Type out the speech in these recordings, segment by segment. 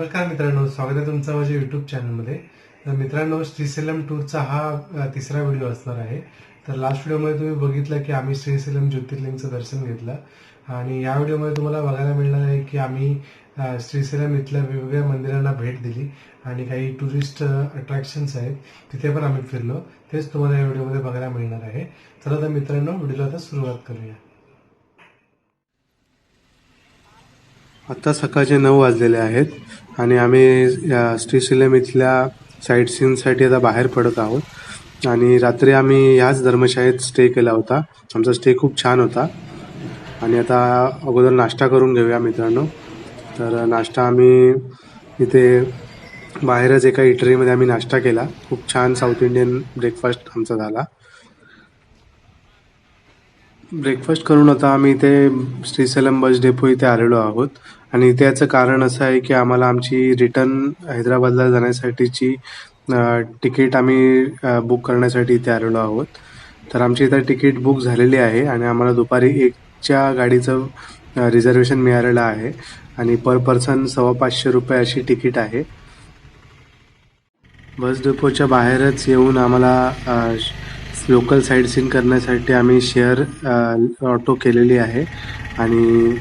नमस्कार मित्रांनो स्वागत आहे तुमचं माझ्या युट्यूब चॅनलमध्ये तर मित्रांनो श्रीसेलम टूरचा हा तिसरा व्हिडिओ असणार आहे. तर लास्ट व्हिडिओमध्ये तुम्ही बघितलं की आम्ही श्रीसेलम ज्योतिर्लिंगचं दर्शन घेतलं. आणि या व्हिडिओमध्ये तुम्हाला बघायला मिळणार आहे की आम्ही श्रीसेलम इथल्या वेगवेगळ्या मंदिरांना भेट दिली. आणि काही टुरिस्ट अट्रॅक्शन्स आहेत तिथे पण आम्ही फिरलो. तेच तुम्हाला या व्हिडिओमध्ये बघायला मिळणार आहे. चला तर मित्रांनो व्हिडिओला आता सुरुवात करूया. आत्ता सकाळचे नऊ वाजलेले आहेत आणि आम्ही या श्रीशिलम इथल्या साईट सीनसाठी आता बाहेर पडत आहोत. आणि रात्री आम्ही ह्याच धर्मशाळेत स्टे केला होता. आमचा स्टे खूप छान होता. आणि आता अगोदर नाश्ता करून घेऊया मित्रांनो. तर नाश्ता आम्ही इथे बाहेरच एका इटरीमध्ये आम्ही नाश्ता केला. खूप छान साऊथ इंडियन ब्रेकफास्ट आमचा झाला. ब्रेकफास्ट करून आता आम्ही इथे श्रीसेलम बस डेपो इथे आलेलो आहोत. आणि त्याचं कारण असं आहे की आम्हाला आमची रिटर्न हैदराबादला जाण्यासाठीची तिकीट आम्ही बुक करण्यासाठी इथे आलेलो आहोत. तर आमची इथं तिकीट बुक झालेली आहे आणि आम्हाला दुपारी एकच्या गाडीचं रिझर्वेशन मिळालेलं आहे आणि पर पर्सन सव्वा पाचशे रुपये अशी तिकीट आहे. बस डेपोच्या बाहेरच येऊन आम्हाला लोकल साईड सीन करण्यासाठी आम्ही शेअर ऑटो केलेली आहे आणि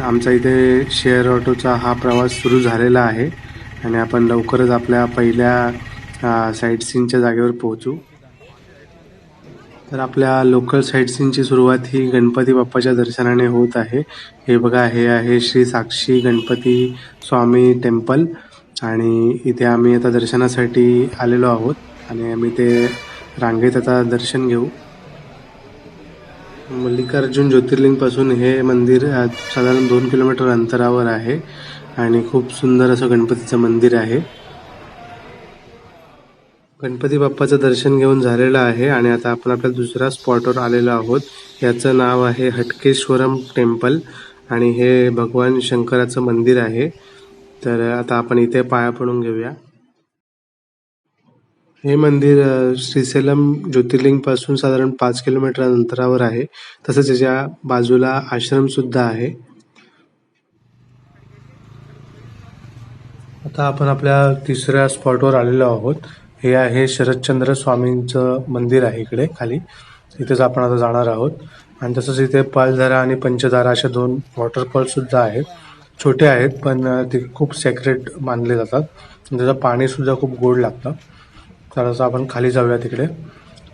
आमचा इथे शेअर ऑटोचा हा प्रवास सुरू झालेला आहे आणि आपण लवकरच आपल्या पहिल्या साईट सीनच्या जागेवर पोहोचू. तर आपल्या लोकल साईट सीनची सुरुवात ही गणपती बाप्पाच्या दर्शनाने होत आहे. हे बघा हे आहे श्री साक्षी गणपती स्वामी टेम्पल आणि इथे आम्ही आता दर्शनासाठी आलेलो आहोत आणि आम्ही ते रांगेत आता दर्शन घेऊ. मल्लिकार्जुन ज्योतिर्लिंगपासून हे मंदिर साधारण दोन किलोमीटर अंतरावर आहे आणि खूप सुंदर असं गणपतीचं मंदिर आहे. गणपती बाप्पाचं दर्शन घेऊन झालेलं आहे आणि आता आपण आपल्या दुसऱ्या स्पॉटवर आलेलो आहोत. याचं नाव आहे हटकेश्वरम टेम्पल आणि हे भगवान शंकराचं मंदिर आहे. तर आता आपण इथे पाया पडून घेऊया. हे मंदिर श्रीसेलम ज्योतिर्लिंगपासून साधारण पाच किलोमीटर अंतरावर आहे. तसंच त्याच्या बाजूला आश्रम सुद्धा आहे. आता आपण आपल्या तिसऱ्या स्पॉटवर आलेलो आहोत. हे आहे शरदचंद्र स्वामींचं मंदिर आहे इकडे खाली. इथेच आपण आता जाणार आहोत. आणि तसंच इथे पालधारा आणि पंचधारा अशा दोन वॉटरफॉल सुद्धा आहेत. छोटे आहेत पण ते खूप सेक्रेट मानले जातात. आणि त्याचं पाणी सुद्धा खूप गोड लागतं. तर असं आपण खाली जाऊया तिकडे.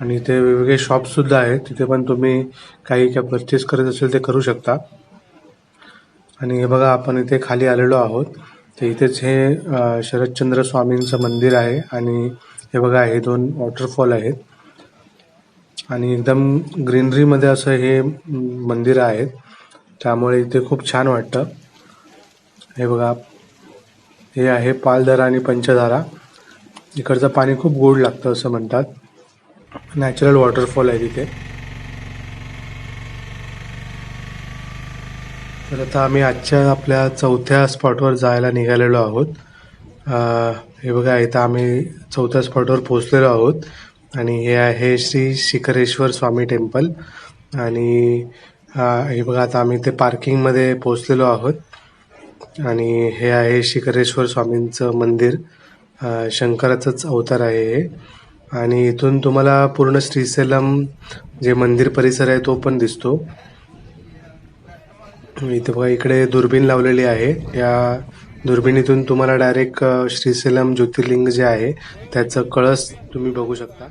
आणि इथे वेगवेगळे शॉपसुद्धा आहेत. तिथे पण तुम्ही काही काय परचेस करत असेल ते करू शकता. आणि हे बघा आपण इथे खाली आलेलो आहोत. तर इथेच हे शरदचंद्र स्वामींचं मंदिर आहे. आणि हे बघा हे दोन वॉटरफॉल आहेत. आणि एकदम ग्रीनरीमध्ये असं हे मंदिर आहेत. त्यामुळे इथे खूप छान वाटतं. हे बघा. हे आहे पालधारा आणि पंचधारा. इकडचं पाणी खूप गोड लागतं असं म्हणतात. नॅचरल वॉटरफॉल आहे तिथे. तर आता आम्ही आजच्या आपल्या चौथ्या स्पॉटवर जायला निघालेलो आहोत. हे बघा इथं आम्ही चौथ्या स्पॉटवर पोहोचलेलो आहोत. आणि हे आहे श्री शिखरेश्वर स्वामी टेम्पल. आणि हे बघा आता आम्ही ते पार्किंगमध्ये पोहोचलेलो आहोत. आणि हे आहे शिखरेश्वर स्वामींचं मंदिर. शंकराचंच अवतार आहे हे. आणि इथून तुम्हाला पूर्ण श्रीसेलम जे मंदिर परिसर आहे तो पण दिसतो. इथे बघा इकडे दुर्बीण लावलेली आहे. या दुर्बिणीतून तुम्हाला डायरेक्ट श्रीसेलम ज्योतिर्लिंग जे आहे त्याचं कळस तुम्ही बघू शकता.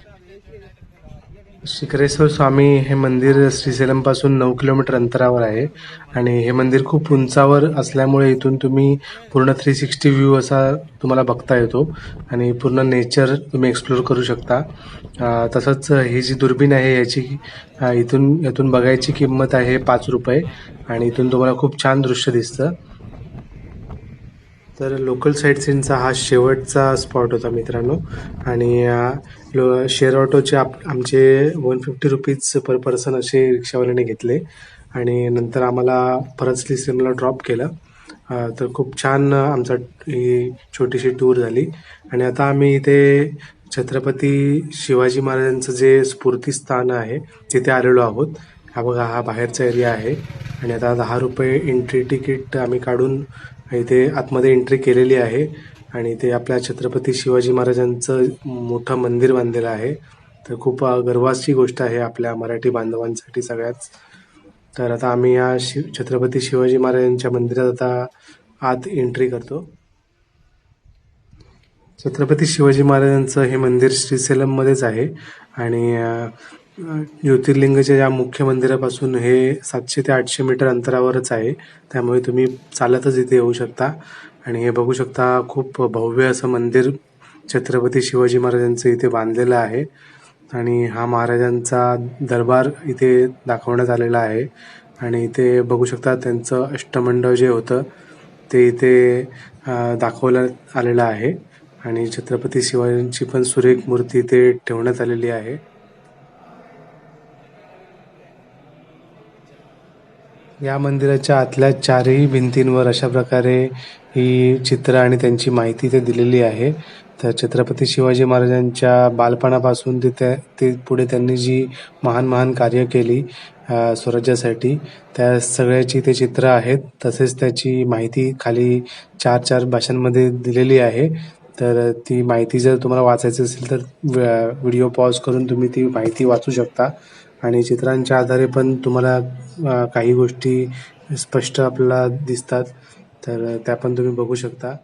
शिखरेश्वर स्वामी हे मंदिर श्रीसेलमपासून नऊ किलोमीटर अंतरावर आहे. आणि हे मंदिर खूप उंचावर असल्यामुळे इथून तुम्ही पूर्ण थ्री सिक्स्टी व्ह्यू असा तुम्हाला बघता येतो. आणि पूर्ण नेचर तुम्ही एक्सप्लोर करू शकता. तसंच ही जी दुर्बीण आहे याची इथून इथून यातून बघायची किंमत आहे पाच रुपये. आणि इथून तुम्हाला खूप छान दृश्य दिसतं. तर लोकल साईट सीनचा हा शेवटचा स्पॉट होता मित्रांनो. आणि शेअर ऑटोचे आप आमचे one fifty rupees per person असे रिक्षावाल्याने घेतले. आणि नंतर आम्हाला परत सिमला ड्रॉप केलं. तर खूप छान आमचा ही छोटीशी टूर झाली. आणि आता आम्ही इथे छत्रपती शिवाजी महाराजांचं जे स्फूर्तीस्थान आहे तिथे आलेलो आहोत. हा बघा हा बाहेरचा एरिया आहे. आणि आता दहा रुपये एंट्री तिकीट आम्ही काढून इथे आतमध्ये एंट्री केलेली आहे. आणि ते आपल्या छत्रपती शिवाजी महाराजांचं मोठं मंदिर बांधलेलं आहे. तर खूप गर्वाची गोष्ट आहे आपल्या मराठी बांधवांसाठी सगळ्याच. तर आता आम्ही या शि छत्रपती शिवाजी महाराजांच्या मंदिरात आता आत एंट्री करतो. छत्रपती शिवाजी महाराजांचं हे मंदिर श्रीसेलममध्येच आहे. आणि ज्योतिर्लिंगच्या या मुख्य मंदिरापासून हे सातशे ते आठशे मीटर अंतरावरच आहे. त्यामुळे तुम्ही चालतच इथे येऊ शकता. आणि हे बघू शकता खूप भव्य असं मंदिर छत्रपती शिवाजी महाराजांचं इथे बांधलेलं आहे. आणि हा महाराजांचा दरबार इथे दाखवण्यात आलेला आहे. आणि इथे बघू शकता त्यांचं अष्टमंडळ जे होतं ते इथे दाखवण्यात आलेलं आहे. आणि छत्रपती शिवाजींची पण सुरेख मूर्ती इथे ठेवण्यात आलेली आहे. या मंदिराच्या आतल्या चारही भिंतींवर अशा प्रकारे ही चित्र आणि त्यांची माहिती ते दिलेली आहे. तर छत्रपती शिवाजी महाराजांच्या बालपणापासून ते त्या ते पुढे त्यांनी जी महान महान कार्य केली स्वराज्यासाठी त्या सगळ्याची ते चित्र आहेत. तसेच त्याची माहिती खाली चार चार भाषांमध्ये दिलेली आहे. तर ती माहिती जर तुम्हाला वाचायची असेल तर व्हिडिओ पॉज करून तुम्ही ती माहिती वाचू शकता. आणि चित्रांच्या आधारे पण तुम्हाला काही गोष्टी स्पष्ट आपल्याला दिसतात तर त्या पण तुम्ही बघू शकता.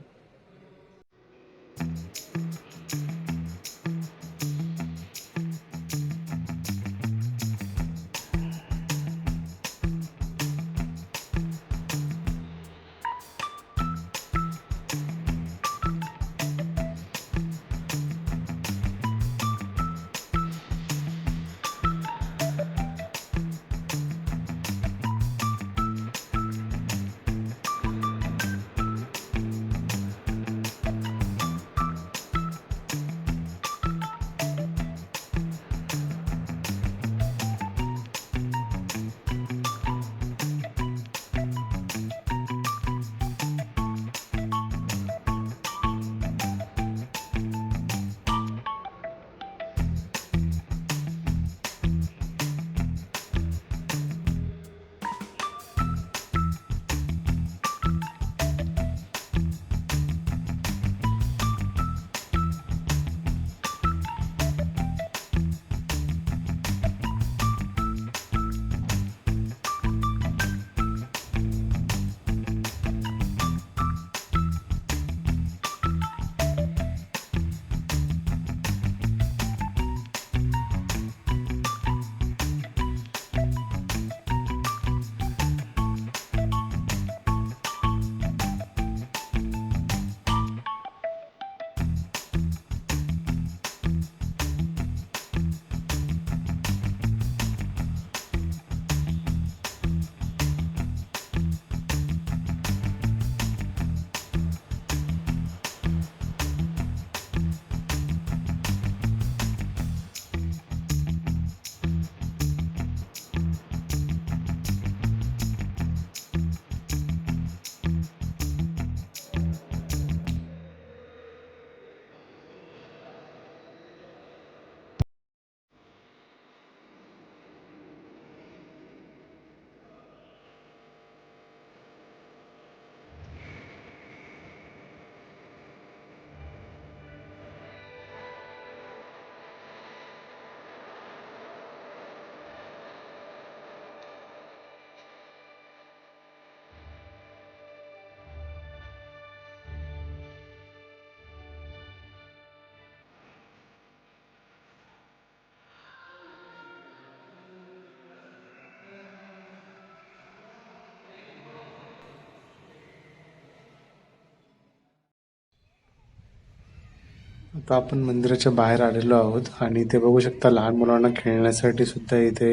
आता आपण मंदिराच्या बाहेर आलेलो आहोत आणि इथे बघू शकता लहान मुलांना खेळण्यासाठी सुद्धा इथे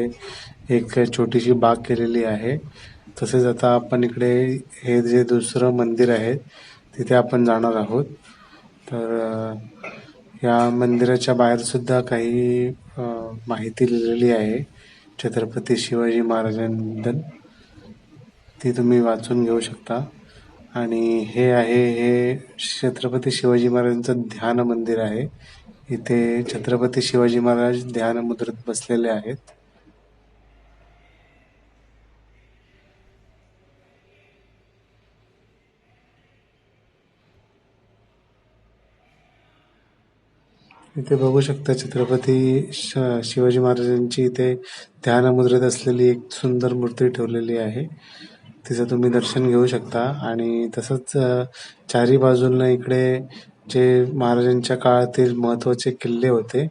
एक छोटीशी बाग केलेली आहे. तसेच आता आपण इकडे हे जे दुसरं मंदिर आहे तिथे आपण जाणार आहोत. तर या मंदिराच्या बाहेर सुद्धा काही माहिती लिहिलेली आहे. छत्रपती शिवाजी महाराजांबद्दल. ती तुम्ही वाचून घेऊ शकता. आणि हे आहे हे छत्रपती शिवाजी महाराजांचं ध्यान मंदिर आहे. इथे छत्रपती शिवाजी महाराज ध्यान मुद्रेत बसलेले आहेत. इथे बघू शकता छत्रपती शिवाजी महाराजांची इथे ध्यान मुद्रेत असलेली एक सुंदर मूर्ती ठेवलेली आहे. तिचं तुम्ही दर्शन घेऊ शकता. आणि तसंच चारी बाजूला इकडे जे महाराजांच्या काळातील महत्त्वाचे किल्ले होते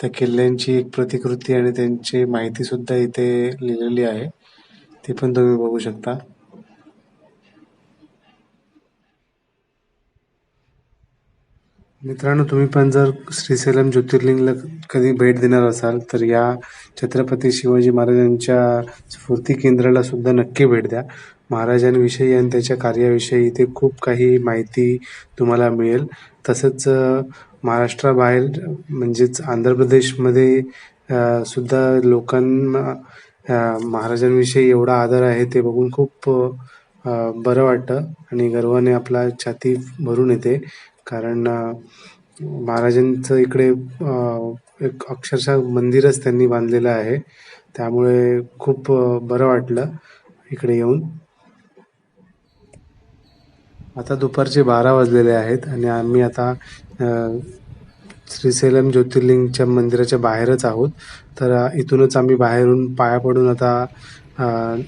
त्या किल्ल्यांची एक प्रतिकृती आणि त्यांची माहिती सुद्धा इथे लिहिलेली आहे. ती पण तुम्ही बघू शकता. मित्रांनो तुम्ही पण जर श्रीशैलम ज्योतिर्लिंगला कधी भेट देणार असाल तर या छत्रपती शिवाजी महाराजांच्या स्फूर्ती केंद्राला सुद्धा नक्की भेट द्या. महाराजांविषयी आणि त्याच्या कार्याविषयी इथे खूप काही माहिती तुम्हाला मिळेल. तसंच महाराष्ट्राबाहेर म्हणजेच आंध्र प्रदेशमध्ये सुद्धा लोकांना महाराजांविषयी एवढा आदर आहे ते बघून खूप बरं वाटतं आणि गर्वाने आपला छाती भरून येते. कारण महाराजांचं इकडे एक अक्षरशः मंदिरच त्यांनी बांधलेलं आहे. त्यामुळे खूप बरं वाटलं इकडे येऊन. आता दुपारचे बारा वाजलेले आहेत आणि आम्ही आता श्रीसेलम श्रीशैलम ज्योतिर्लिंगच्या मंदिराच्या बाहेरच आहोत. तर इथूनच आम्ही बाहेरून पाया पडून आता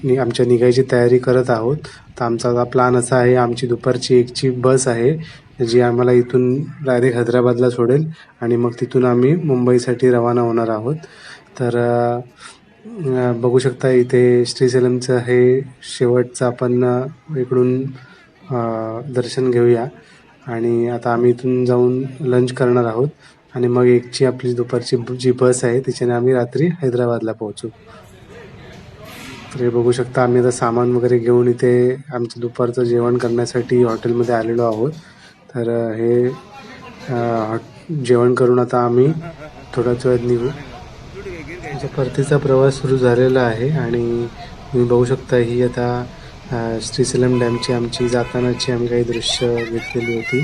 नि- आमच्या निघायची तयारी करत आहोत. तर आमचा आता प्लान असा आहे आमची दुपारची एकची बस आहे जी आम्हाला इथून डायरेक्ट हैदराबादला सोडेल आणि मग तिथून आम्ही मुंबईसाठी रवाना होणार आहोत. तर बघू शकता इथे श्रीशैलमचं हे शेवटचं आपण इकडून दर्शन घेऊया. आणि आता आम्ही इथून जाऊन लंच करणार आहोत. आणि मग एकची आपली दुपारची जी बस आहे तिच्याने आम्ही रात्री हैदराबादला पोहोचू. तर हे बघू शकता आम्ही आता सामान वगैरे घेऊन इथे आमचं दुपारचं जेवण करण्यासाठी हॉटेलमध्ये आलेलो आहोत. तर हे हॉट- जेवण करून आता आम्ही थोड्याच वेळात निघू. म्हणजे परतीचा प्रवास सुरू झालेला आहे आणि तुम्ही बघू शकता ही आता श्रीसेलम डॅमची आमची जातानाची आम्ही काही दृश्य घेतलेली होती.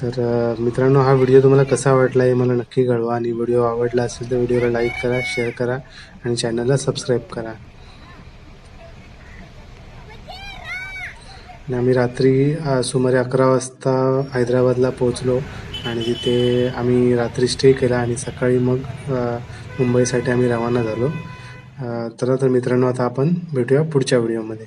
तर मित्रांनो हा व्हिडिओ तुम्हाला कसा वाटला हे मला नक्की कळवा आणि व्हिडिओ आवडला असेल तर व्हिडिओला लाईक करा शेअर करा आणि चॅनलला सबस्क्राईब करा. आणि आम्ही रात्री सुमारे अकरा वाजता हैदराबादला पोहोचलो आणि तिथे आम्ही रात्री स्टे केला आणि सकाळी मग मुंबईसाठी आम्ही रवाना झालो. तर मित्रांनो आता आपण भेटूया पुढच्या व्हिडिओमध्ये.